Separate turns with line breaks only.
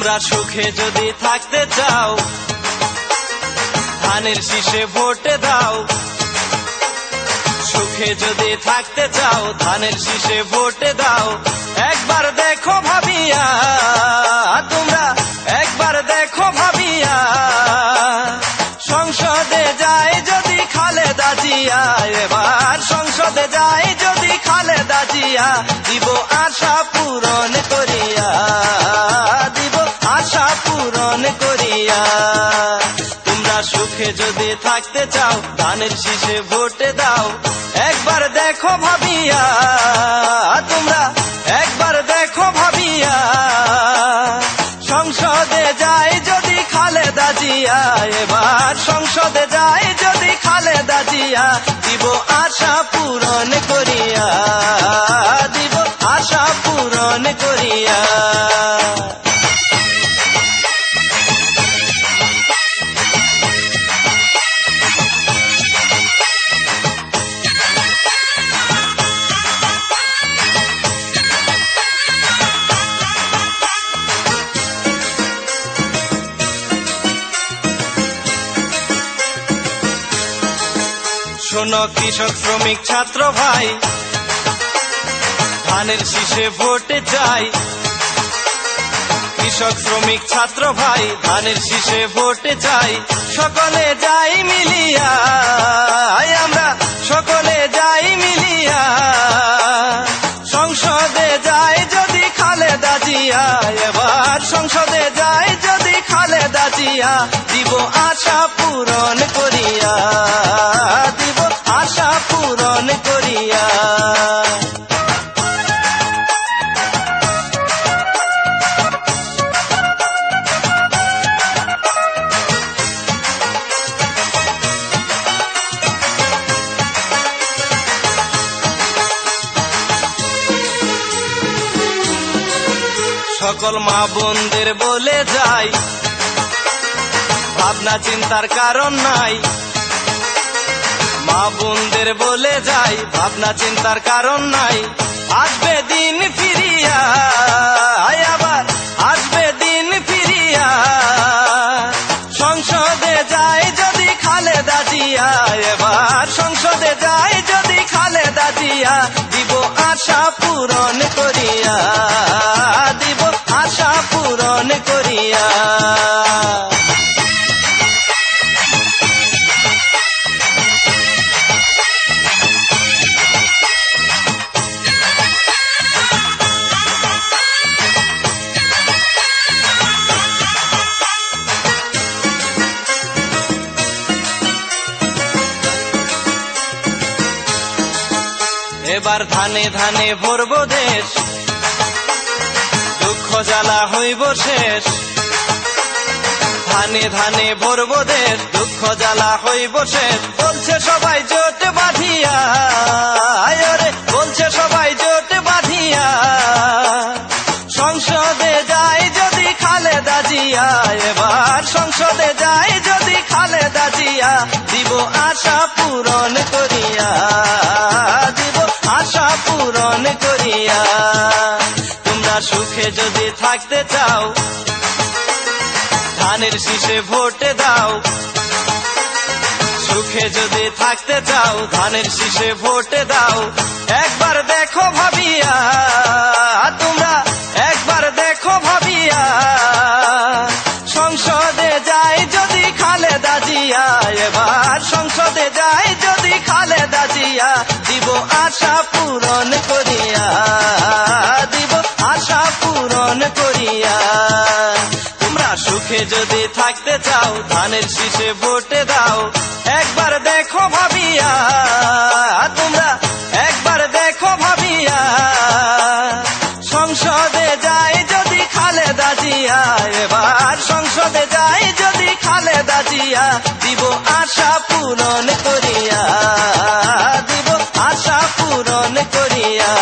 তোমরা সুখে যদি থাকতে চাও, ধানের শীষে ভোটে দাও। সুখে যদি থাকতে চাও, ধানের শীষে ভোটে দাও। একবার দেখো ভাবিয়া, তোমরা একবার দেখো ভাবিয়া। সংসদে যায় যদি খালেদা জিয়া, এবার সংসদে যায় যদি খালেদা জিয়া, দিব আশা পূরণ করিয়া। যদি থাকতে চাও ধানের শীষে ভোটে দাও। একবার দেখো ভাবিয়া, তোমরা একবার দেখো ভাবিয়া। সংসদে যায় যদি খালেদা জিয়া, এবার সংসদে যায় যদি খালেদা জিয়া, দিব আশা পূরণ করিয়া, দিব আশা পূরণ করিয়া। শোনো কৃষক শ্রমিক ছাত্র ভাই। ধানের শীষে ভোটে চাই কৃষক শ্রমিক ছাত্র ভাই, ধানের শীষে ভোটে চাই সকলে যাই মিলিয়া আমরা সকলে যাই মিলিয়া। সংসদে যাই যদি খালেদা জিয়া, এবার সংসদে যাই যদি খালেদা জিয়া, দিব আশা পূরণ করিয়া, দিব পূরণ করিয়া। সকল মা বোনদের বলে যাই ভাবনা চিন্তার কারণ নাই। মা বোনদের বলে যাই, ভাবনা চিন্তার কারণ নাই। আসবে দিন ফিরিয়া আবার আসবে দিন ফিরিয়া। সংসদে যায় যদি খালেদা জিয়া, এবার সংসদে যায় যদি খালেদা জিয়া, দিব আশা পূরণ করিয়া। দিব এবার ধানে ধানে ভরব দেশ। দুঃখ জ্বালা হইব শেষ। ধানে ধানে ভরব দেশ, দুঃখ জ্বালা হইব শেষ। বলছে সবাই জোট বাঁধিয়া বলছে সবাই জোট বাঁধিয়া। সংসদে যাই যদি খালেদা জিয়া, এবার সংসদে যায় যদি খালেদা জিয়া, দিব আশা পূরণ করিয়া। দিব আশা পূরণ করিয়া। তোমরা সুখে যদি থাকতে চাও, ধানের শীষে ভোটে দাও। সুখে যদি থাকতে চাও, ধানের শীষে ভোটে দাও। একবার দেখো ভাবিয়া, তোমরা একবার দেখো ভাবিয়া। জিয়া দিব আশা পূরণ করিয়া, দিব আশা পূরণ করিয়া। তোমরা সুখে যদি থাকতে চাও, ধানের শীষে ভোটে দাও। একবার দেখো ভাবিয়া, তোমরা একবার দেখো ভাবিয়া। সংসদে যায় যদি খালেদা জিয়া, এবার সংসদে যায় যদি খালেদা জিয়া, দিব আশা পূরণ করিয়া। আশা পূরণ করিয়া।